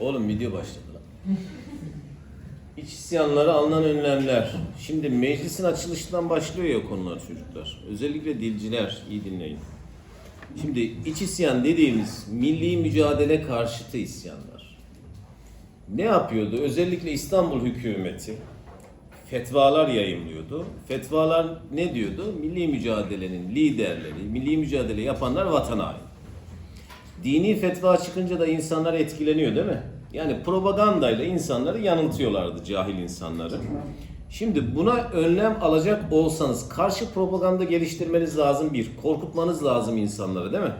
Oğlum video başladı lan. İç isyanlara alınan önlemler. Şimdi meclisin açılışından başlıyor ya konular çocuklar. Özellikle dilciler iyi dinleyin. Şimdi iç isyan dediğimiz milli mücadele karşıtı isyanlar. Ne yapıyordu? Özellikle İstanbul hükümeti fetvalar yayımlıyordu. Fetvalar ne diyordu? Milli mücadelenin liderleri, milli mücadele yapanlar vatan haini. Dini fetva çıkınca da insanlar etkileniyor değil mi? Yani propagandayla insanları yanıltıyorlardı cahil insanları. Şimdi buna önlem alacak olsanız karşı propaganda geliştirmeniz lazım bir. Korkutmanız lazım insanları değil mi?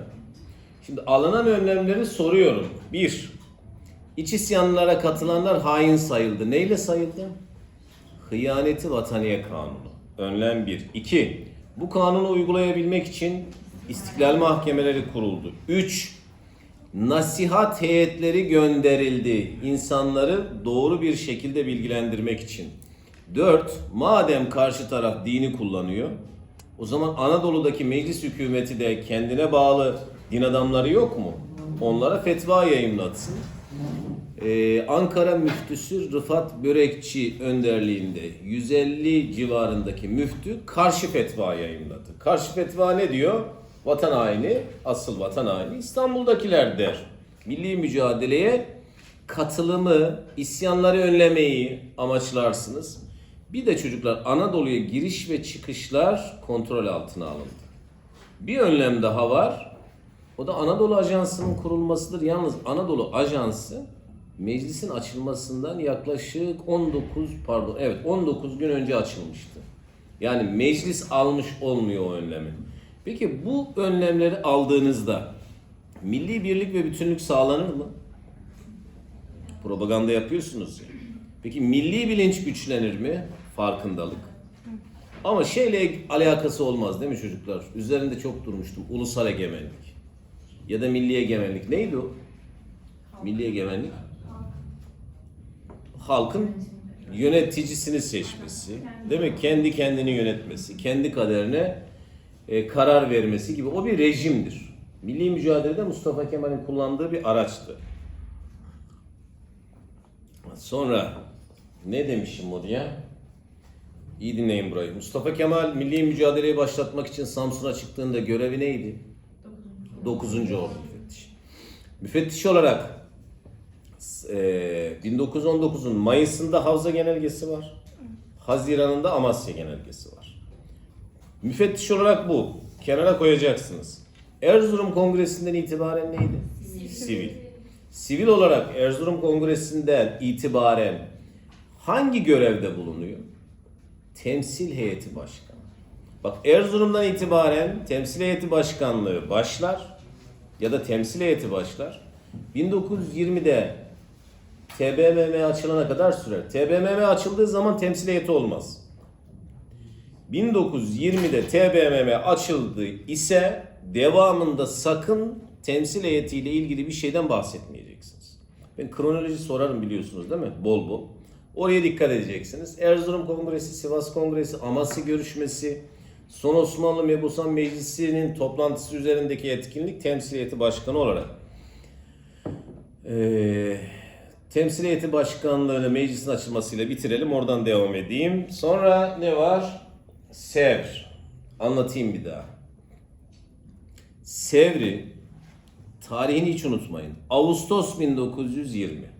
Şimdi alınan önlemleri soruyorum. Bir, iç isyanlara katılanlar hain sayıldı. Neyle sayıldı? Hıyaneti vataniye kanunu. Önlem bir. İki, bu kanunu uygulayabilmek için istiklal mahkemeleri kuruldu. Üç, nasihat heyetleri gönderildi. İnsanları doğru bir şekilde bilgilendirmek için. Dört, madem karşı taraf dini kullanıyor, o zaman Anadolu'daki meclis hükümeti de kendine bağlı din adamları yok mu? Onlara fetva yayımlatsın. Ee, Ankara müftüsü Rıfat Börekçi önderliğinde 150 civarındaki müftü karşı fetva yayınladı. Karşı fetva ne diyor? Vatan haini, asıl vatan haini İstanbul'dakiler der. Milli mücadeleye katılımı, isyanları önlemeyi amaçlarsınız. Bir de çocuklar Anadolu'ya giriş ve çıkışlar kontrol altına alındı. Bir önlem daha var. O da Anadolu Ajansı'nın kurulmasıdır. Yalnız Anadolu Ajansı meclisin açılmasından yaklaşık 19 pardon evet 19 gün önce açılmıştı. Yani meclis almış olmuyor o önlemi. Peki bu önlemleri aldığınızda milli birlik ve bütünlük sağlanır mı? Propaganda yapıyorsunuz ya. Peki milli bilinç güçlenir mi? Farkındalık. Ama şeyle alakası olmaz değil mi çocuklar? Üzerinde çok durmuştum. Ulusal egemenlik. Ya da milli egemenlik. Neydi o? Milli egemenlik. Halkın yöneticisini seçmesi. Değil mi? Kendi kendini yönetmesi. Kendi kaderine e, karar vermesi gibi. O bir rejimdir. Milli mücadelede Mustafa Kemal'in kullandığı bir araçtı. Sonra ne demişim oraya? İyi dinleyin burayı. Mustafa Kemal milli mücadeleyi başlatmak için Samsun'a çıktığında görevi neydi? 9. Ordu müfettiş. Müfettiş olarak e, 1919'un Mayıs'ında Havza Genelgesi var. Haziran'ında Amasya Genelgesi var. Müfettiş olarak bu. Kenara koyacaksınız. Erzurum Kongresi'nden itibaren neydi? Sivil. Sivil olarak Erzurum Kongresi'nden itibaren hangi görevde bulunuyor? Temsil heyeti başkanı. Bak Erzurum'dan itibaren temsil heyeti başkanlığı başlar ya da temsil heyeti başlar. 1920'de TBMM açılana kadar sürer. TBMM açıldığı zaman temsil heyeti olmaz. 1920'de TBMM açıldı ise devamında sakın temsil heyetiyle ilgili bir şeyden bahsetmeyeceksiniz. Ben kronoloji sorarım biliyorsunuz değil mi? Bol bol. Oraya dikkat edeceksiniz. Erzurum Kongresi, Sivas Kongresi, Amasya görüşmesi, Son Osmanlı Mebusan Meclisi'nin toplantısı üzerindeki etkinlik temsil heyeti başkanı olarak. Ee, temsil heyeti başkanlığını meclisin açılmasıyla bitirelim. Oradan devam edeyim. Sonra ne var? Sevr. Anlatayım bir daha. Sevr'i tarihini hiç unutmayın. Ağustos 1920.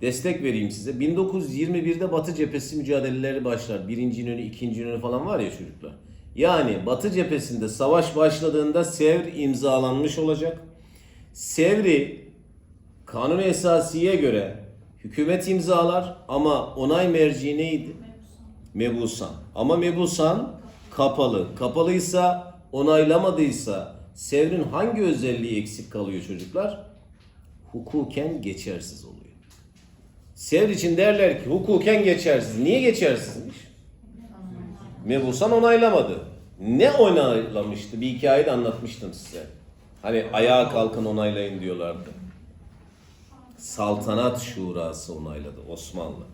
Destek vereyim size. 1921'de Batı cephesi mücadeleleri başlar. Birinci İnönü, ikinci İnönü falan var ya çocuklar. Yani Batı cephesinde savaş başladığında Sevr imzalanmış olacak. Sevr'i kanun esasiye göre hükümet imzalar ama onay merci neydi? Mebusan. Ama Mebusan kapalı. Kapalıysa onaylamadıysa Sevr'in hangi özelliği eksik kalıyor çocuklar? Hukuken geçersiz oluyor. Sevr için derler ki hukuken geçersiz. Niye geçersizmiş? Mebusan onaylamadı. Ne onaylamıştı? Bir hikaye de anlatmıştım size. Hani ayağa kalkın onaylayın diyorlardı. Saltanat Şurası onayladı Osmanlı.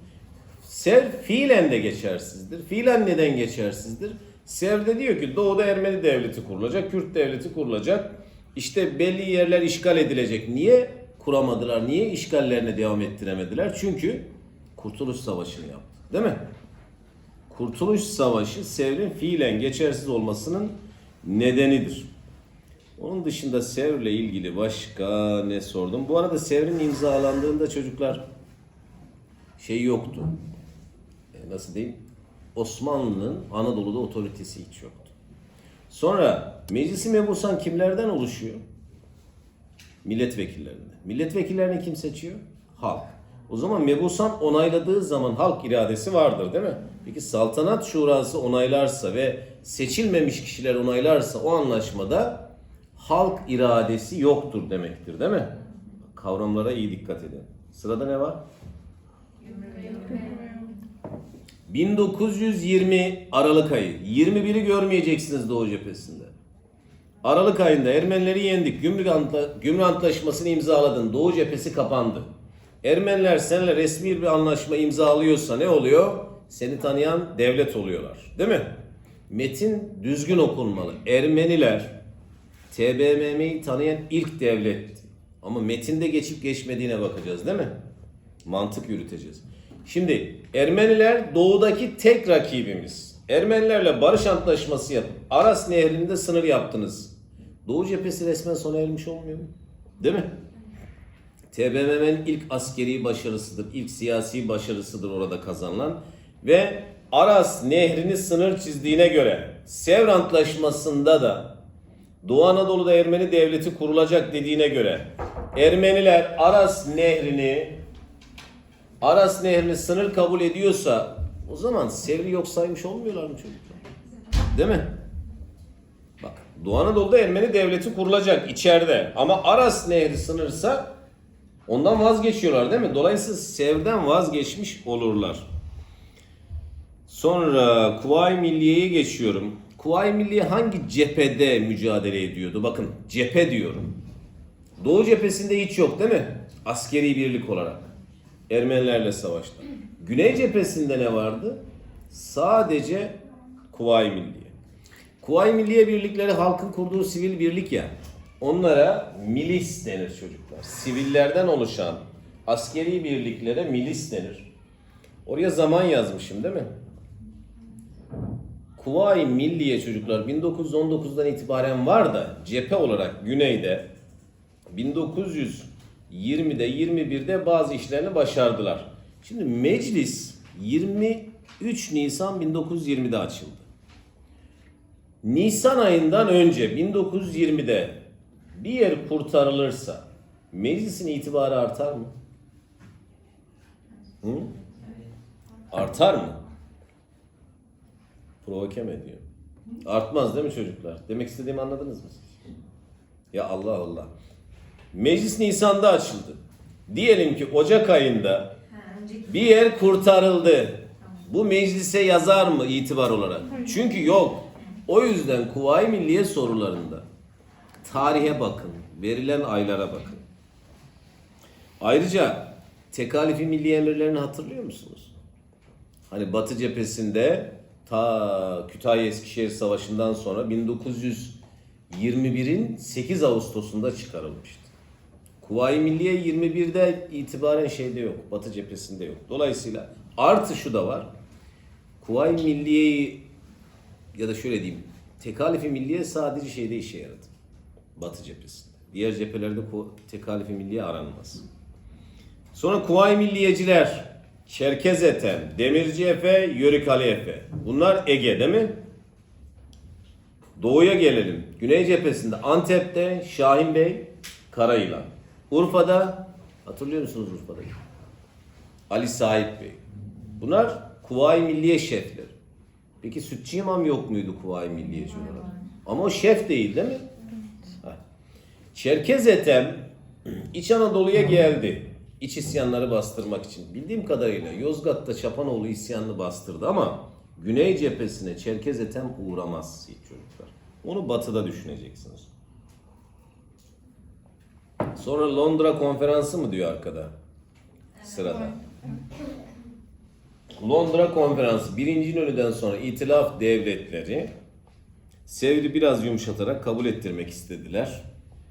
Sev fiilen de geçersizdir. Fiilen neden geçersizdir? Sev de diyor ki Doğu'da Ermeni devleti kurulacak, Kürt devleti kurulacak. İşte belli yerler işgal edilecek. Niye kuramadılar? Niye işgallerine devam ettiremediler? Çünkü Kurtuluş Savaşı'nı yaptı. Değil mi? Kurtuluş Savaşı Sevr'in fiilen geçersiz olmasının nedenidir. Onun dışında Sevr'le ilgili başka ne sordum? Bu arada Sevr'in imzalandığında çocuklar şey yoktu. Nasıl diyeyim? Osmanlı'nın Anadolu'da otoritesi hiç yoktu. Sonra Meclisi Mebusan kimlerden oluşuyor? Milletvekillerinden. Milletvekillerini kim seçiyor? Halk. O zaman Mebusan onayladığı zaman halk iradesi vardır değil mi? Peki saltanat şurası onaylarsa ve seçilmemiş kişiler onaylarsa o anlaşmada halk iradesi yoktur demektir değil mi? Kavramlara iyi dikkat edin. Sırada ne var? 1920 Aralık ayı. 21'i görmeyeceksiniz Doğu cephesinde. Aralık ayında Ermenileri yendik. Gümrük, Antla, Gümrük Antlaşması'nı imzaladın. Doğu cephesi kapandı. Ermeniler seninle resmi bir anlaşma imzalıyorsa ne oluyor? Seni tanıyan devlet oluyorlar. Değil mi? Metin düzgün okunmalı. Ermeniler TBMM'yi tanıyan ilk devletti. Ama metinde geçip geçmediğine bakacağız değil mi? Mantık yürüteceğiz. Şimdi Ermeniler doğudaki tek rakibimiz. Ermenilerle barış antlaşması yapıp Aras Nehri'nde sınır yaptınız. Doğu cephesi resmen sona ermiş olmuyor mu? Değil mi? TBMM'nin ilk askeri başarısıdır, ilk siyasi başarısıdır orada kazanılan. Ve Aras Nehri'ni sınır çizdiğine göre Sevr Antlaşması'nda da Doğu Anadolu'da Ermeni devleti kurulacak dediğine göre Ermeniler Aras Nehri'ni Aras Nehri'ni sınır kabul ediyorsa o zaman Sevr'i yok saymış olmuyorlar mı çocuklar? Değil mi? Bak Doğu Anadolu'da Ermeni devleti kurulacak içeride ama Aras Nehri sınırsa ondan vazgeçiyorlar değil mi? Dolayısıyla Sevr'den vazgeçmiş olurlar. Sonra Kuvayi Milliye'ye geçiyorum. Kuvayi Milliye hangi cephede mücadele ediyordu? Bakın cephe diyorum. Doğu cephesinde hiç yok değil mi? Askeri birlik olarak. Ermenilerle savaşta. Güney cephesinde ne vardı? Sadece Kuvayi Milliye. Kuvayi Milliye birlikleri halkın kurduğu sivil birlik ya. Onlara milis denir çocuklar. Sivillerden oluşan askeri birliklere milis denir. Oraya zaman yazmışım değil mi? Kuvayi Milliye çocuklar 1919'dan itibaren var da cephe olarak güneyde 1920'de 21'de bazı işlerini başardılar. Şimdi meclis 23 Nisan 1920'de açıldı. Nisan ayından önce 1920'de bir yer kurtarılırsa meclisin itibarı artar mı? Hı? Artar mı? Provoke ediyor? Artmaz değil mi çocuklar? Demek istediğimi anladınız mı? Ya Allah Allah. Meclis Nisan'da açıldı. Diyelim ki Ocak ayında bir yer kurtarıldı. Bu meclise yazar mı itibar olarak? Çünkü yok. O yüzden Kuvayi Milliye sorularında tarihe bakın, verilen aylara bakın. Ayrıca tekalifi milli emirlerini hatırlıyor musunuz? Hani Batı cephesinde ta Kütahya Eskişehir Savaşı'ndan sonra 1921'in 8 Ağustos'unda çıkarılmıştı. Kuvayi Milliye 21'de itibaren şeyde yok. Batı cephesinde yok. Dolayısıyla artı şu da var. Kuvayi Milliye'yi ya da şöyle diyeyim. Tekalifi Milliye sadece şeyde işe yaradı. Batı cephesinde. Diğer cephelerde tekalifi Milliye aranmaz. Sonra Kuvayi Milliyeciler, Çerkez Ethem, Demirci Efe, Yörük Ali Efe. Bunlar Ege değil mi? Doğuya gelelim. Güney cephesinde Antep'te Şahin Bey, Karayılan. Urfa'da hatırlıyor musunuz Urfa'da? Ali Sahip Bey. Bunlar Kuvayi Milliye şefleri. Peki Sütçü İmam yok muydu Kuvayi Milliyeci olarak? Ama o şef değil değil mi? Ha. Çerkez Ethem İç Anadolu'ya geldi. İç isyanları bastırmak için. Bildiğim kadarıyla Yozgat'ta Çapanoğlu isyanını bastırdı ama Güney cephesine Çerkez Ethem uğramaz hiç çocuklar. Onu batıda düşüneceksiniz. Sonra Londra konferansı mı diyor arkada? Sırada. Londra konferansı birinci İnönü'den sonra itilaf devletleri Sevr'i biraz yumuşatarak kabul ettirmek istediler.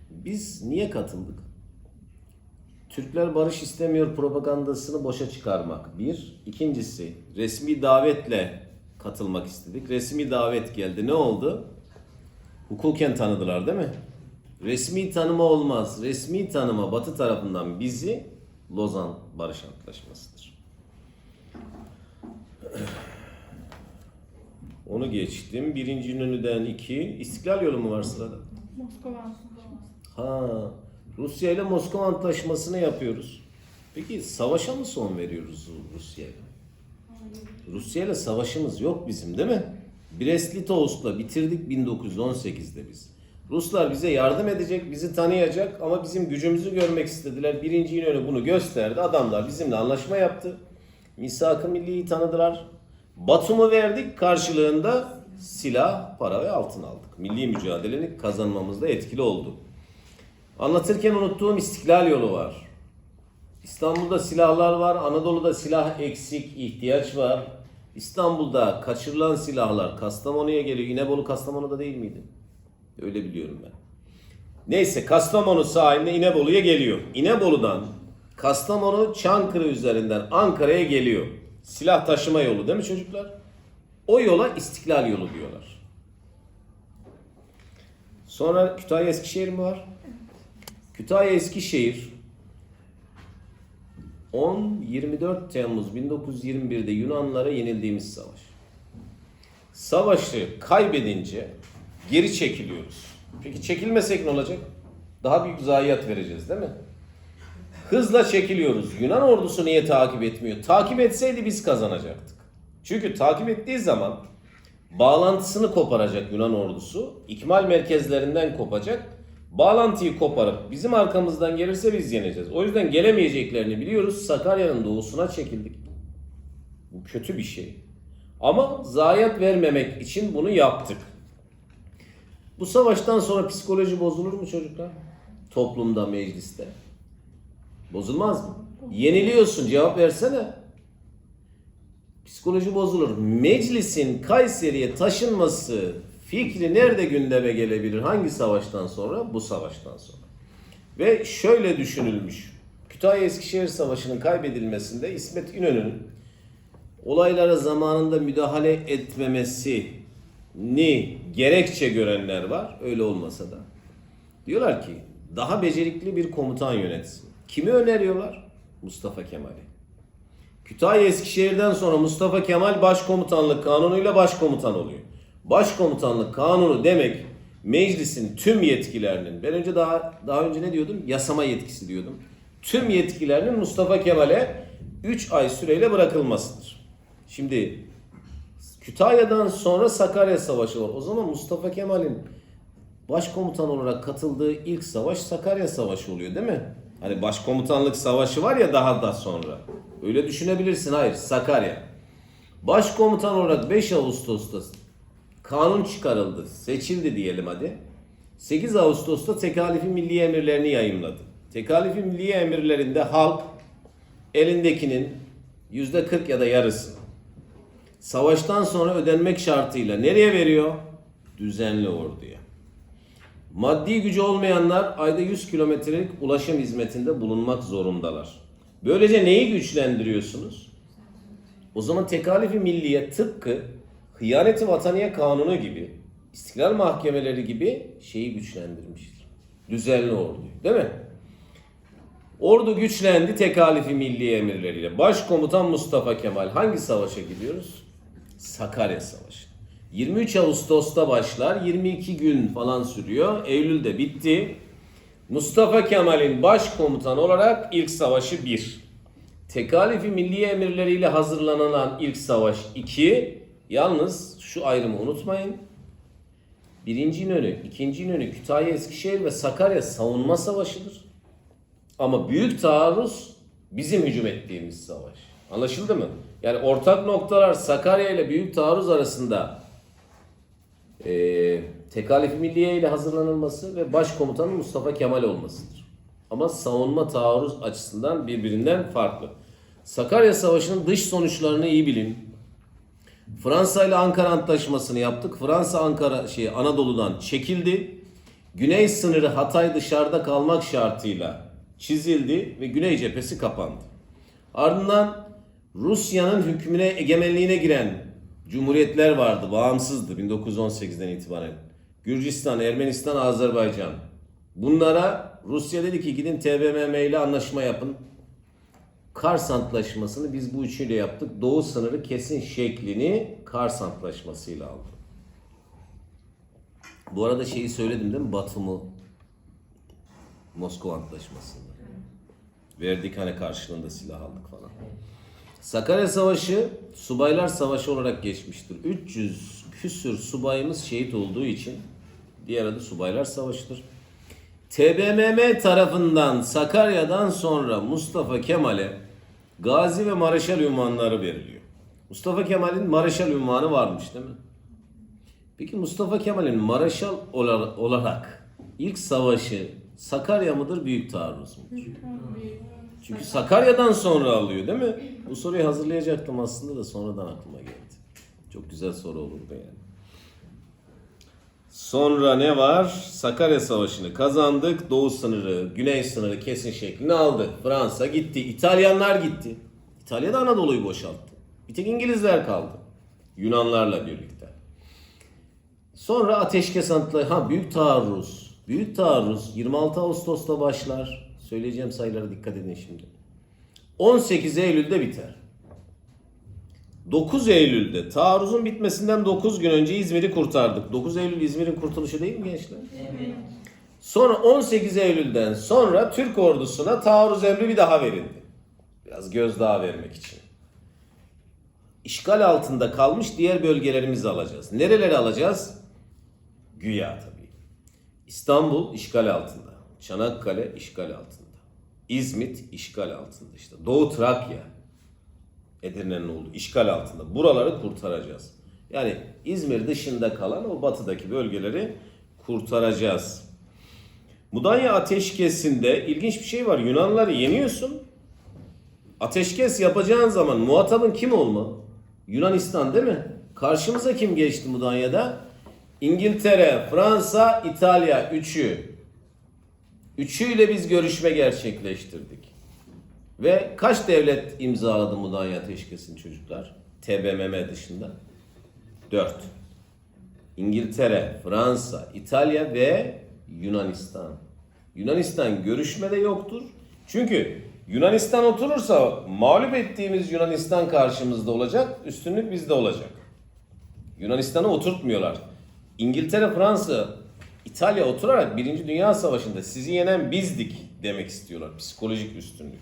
Biz niye katıldık? Türkler barış istemiyor propagandasını boşa çıkarmak. Bir. İkincisi resmi davetle katılmak istedik. Resmi davet geldi. Ne oldu? Hukuken tanıdılar değil mi? Resmi tanıma olmaz. Resmi tanıma Batı tarafından bizi Lozan Barış Antlaşması'dır. Onu geçtim. Birinci İnönü'den iki. İstiklal yolu mu var sırada? Moskova Antlaşması. Ha, Rusya ile Moskova Antlaşması'nı yapıyoruz. Peki savaşa mı son veriyoruz Rusya ile? Rusya ile savaşımız yok bizim değil mi? Brest-Litovsk'la bitirdik 1918'de biz. Ruslar bize yardım edecek, bizi tanıyacak ama bizim gücümüzü görmek istediler. Birinci İnönü bunu gösterdi. Adamlar bizimle anlaşma yaptı. Misak-ı Milli'yi tanıdılar. Batum'u verdik karşılığında silah, para ve altın aldık. Milli mücadelenin kazanmamızda etkili oldu. Anlatırken unuttuğum istiklal yolu var. İstanbul'da silahlar var, Anadolu'da silah eksik, ihtiyaç var. İstanbul'da kaçırılan silahlar Kastamonu'ya geliyor. İnebolu Kastamonu'da değil miydi? Öyle biliyorum ben. Neyse Kastamonu sahilinde İnebolu'ya geliyor. İnebolu'dan Kastamonu Çankırı üzerinden Ankara'ya geliyor. Silah taşıma yolu değil mi çocuklar? O yola istiklal yolu diyorlar. Sonra Kütahya Eskişehir mi var? Kütahya Eskişehir 10-24 Temmuz 1921'de Yunanlara yenildiğimiz savaş. Savaşı kaybedince geri çekiliyoruz. Peki çekilmesek ne olacak? Daha büyük zayiat vereceğiz değil mi? Hızla çekiliyoruz. Yunan ordusu niye takip etmiyor? Takip etseydi biz kazanacaktık. Çünkü takip ettiği zaman bağlantısını koparacak Yunan ordusu. İkmal merkezlerinden kopacak. Bağlantıyı koparıp bizim arkamızdan gelirse biz yeneceğiz. O yüzden gelemeyeceklerini biliyoruz. Sakarya'nın doğusuna çekildik. Bu kötü bir şey. Ama zayiat vermemek için bunu yaptık. Bu savaştan sonra psikoloji bozulur mu çocuklar? Toplumda, mecliste. Bozulmaz mı? Yeniliyorsun cevap versene. Psikoloji bozulur. Meclisin Kayseri'ye taşınması fikri nerede gündeme gelebilir? Hangi savaştan sonra? Bu savaştan sonra. Ve şöyle düşünülmüş. Kütahya Eskişehir Savaşı'nın kaybedilmesinde İsmet İnönü'nün olaylara zamanında müdahale etmemesini gerekçe görenler var. Öyle olmasa da. Diyorlar ki daha becerikli bir komutan yönetsin. Kimi öneriyorlar? Mustafa Kemal'i. Kütahya Eskişehir'den sonra Mustafa Kemal Başkomutanlık Kanunu'yla başkomutan oluyor. Başkomutanlık Kanunu demek meclisin tüm yetkilerinin ben önce daha daha önce ne diyordum? Yasama yetkisi diyordum. Tüm yetkilerinin Mustafa Kemal'e 3 ay süreyle bırakılmasıdır. Şimdi Kütahya'dan sonra Sakarya Savaşı var. O zaman Mustafa Kemal'in başkomutan olarak katıldığı ilk savaş Sakarya Savaşı oluyor değil mi? Hani başkomutanlık savaşı var ya daha da sonra. Öyle düşünebilirsin. Hayır Sakarya. Başkomutan olarak 5 Ağustos'ta kanun çıkarıldı. Seçildi diyelim hadi. 8 Ağustos'ta tekalifi milli emirlerini yayımladı. Tekalifi milli emirlerinde halk elindekinin %40 ya da yarısı savaştan sonra ödenmek şartıyla nereye veriyor? Düzenli orduya. Maddi gücü olmayanlar ayda 100 kilometrelik ulaşım hizmetinde bulunmak zorundalar. Böylece neyi güçlendiriyorsunuz? O zaman tekalifi milliye tıpkı hıyaneti vataniye kanunu gibi, istiklal mahkemeleri gibi şeyi güçlendirmiştir. Düzenli orduyu değil mi? Ordu güçlendi tekalifi milli emirleriyle. Başkomutan Mustafa Kemal hangi savaşa gidiyoruz? Sakarya Savaşı. 23 Ağustos'ta başlar, 22 gün falan sürüyor. Eylül'de bitti. Mustafa Kemal'in başkomutan olarak ilk savaşı 1. Tekalifi milli emirleriyle hazırlanan ilk savaş 2. Yalnız şu ayrımı unutmayın. Birinci İnönü, ikinci İnönü, Kütahya, Eskişehir ve Sakarya savunma savaşıdır. Ama büyük taarruz bizim hücum ettiğimiz savaş. Anlaşıldı mı? Yani ortak noktalar Sakarya ile büyük taarruz arasında e, tekalifi milliye ile hazırlanılması ve başkomutanın Mustafa Kemal olmasıdır. Ama savunma taarruz açısından birbirinden farklı. Sakarya Savaşı'nın dış sonuçlarını iyi bilin. Fransa ile Ankara Antlaşması'nı yaptık. Fransa Ankara şey Anadolu'dan çekildi. Güney sınırı Hatay dışarıda kalmak şartıyla çizildi ve Güney cephesi kapandı. Ardından Rusya'nın hükmüne, egemenliğine giren cumhuriyetler vardı, bağımsızdı 1918'den itibaren. Gürcistan, Ermenistan, Azerbaycan. Bunlara Rusya dedi ki gidin TBMM ile anlaşma yapın. Kars Antlaşması'nı biz bu üçüyle yaptık. Doğu sınırı kesin şeklini Kars Antlaşması'yla aldı. Bu arada şeyi söyledim değil mi? Batum'u Moskova Antlaşması'nda. Verdik hani karşılığında silah aldık falan. Sakarya Savaşı Subaylar Savaşı olarak geçmiştir. 300 küsür subayımız şehit olduğu için diğer adı Subaylar Savaşı'dır. TBMM tarafından Sakarya'dan sonra Mustafa Kemal'e Gazi ve Mareşal ünvanları veriliyor. Mustafa Kemal'in Mareşal ünvanı varmış değil mi? Peki Mustafa Kemal'in Mareşal ola- olarak ilk savaşı Sakarya mıdır, Büyük Taarruz mudur? Çünkü Sakarya'dan sonra alıyor değil mi? Bu soruyu hazırlayacaktım aslında da sonradan aklıma geldi. Çok güzel soru olurdu yani. Sonra ne var? Sakarya Savaşı'nı kazandık. Doğu sınırı, güney sınırı kesin şeklini aldı. Fransa gitti. İtalyanlar gitti. İtalya da Anadolu'yu boşalttı. Bir tek İngilizler kaldı. Yunanlarla birlikte. Sonra ateşkes antlaşması. Ha büyük taarruz. Büyük taarruz 26 Ağustos'ta başlar. Söyleyeceğim sayılara dikkat edin şimdi. 18 Eylül'de biter. 9 Eylül'de taarruzun bitmesinden 9 gün önce İzmir'i kurtardık. 9 Eylül İzmir'in kurtuluşu değil mi gençler? Sonra 18 Eylül'den sonra Türk ordusuna taarruz emri bir daha verildi. Biraz gözdağı vermek için. İşgal altında kalmış diğer bölgelerimizi alacağız. Nereleri alacağız? Güya. İstanbul işgal altında. Çanakkale işgal altında. İzmit işgal altında işte. Doğu Trakya. Edirne'nin olduğu işgal altında. Buraları kurtaracağız. Yani İzmir dışında kalan o batıdaki bölgeleri kurtaracağız. Mudanya ateşkesinde ilginç bir şey var. Yunanları yeniyorsun. Ateşkes yapacağın zaman muhatabın kim olmalı? Yunanistan değil mi? Karşımıza kim geçti Mudanya'da? İngiltere, Fransa, İtalya. Üçü. Üçüyle biz görüşme gerçekleştirdik. Ve kaç devlet imzaladı Mudanya Ateşkesi'ni çocuklar? TBMM dışında. Dört. İngiltere, Fransa, İtalya ve Yunanistan. Yunanistan görüşmede yoktur. Çünkü Yunanistan oturursa mağlup ettiğimiz Yunanistan karşımızda olacak, üstünlük bizde olacak. Yunanistan'ı oturtmuyorlar. İngiltere, Fransa, İtalya oturarak Birinci Dünya Savaşı'nda sizi yenen bizdik demek istiyorlar. Psikolojik üstünlük.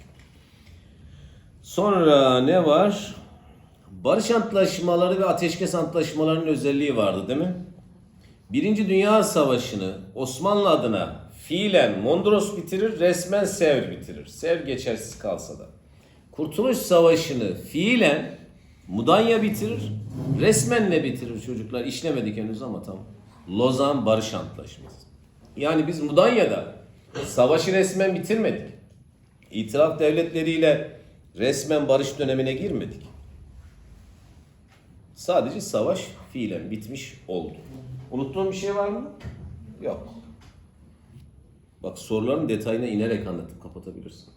Sonra ne var? Barış antlaşmaları ve ateşkes antlaşmalarının özelliği vardı değil mi? Birinci Dünya Savaşı'nı Osmanlı adına fiilen Mondros bitirir, resmen Sevr bitirir. Sevr geçersiz kalsa da. Kurtuluş Savaşı'nı fiilen Mudanya bitirir, resmen ne bitirir çocuklar? İşlemedik henüz ama tamam. Lozan Barış Antlaşması. Yani biz Mudanya'da savaşı resmen bitirmedik. İtiraf devletleriyle resmen barış dönemine girmedik. Sadece savaş fiilen bitmiş oldu. Unuttuğum bir şey var mı? Yok. Bak soruların detayına inerek anlatıp kapatabilirsin.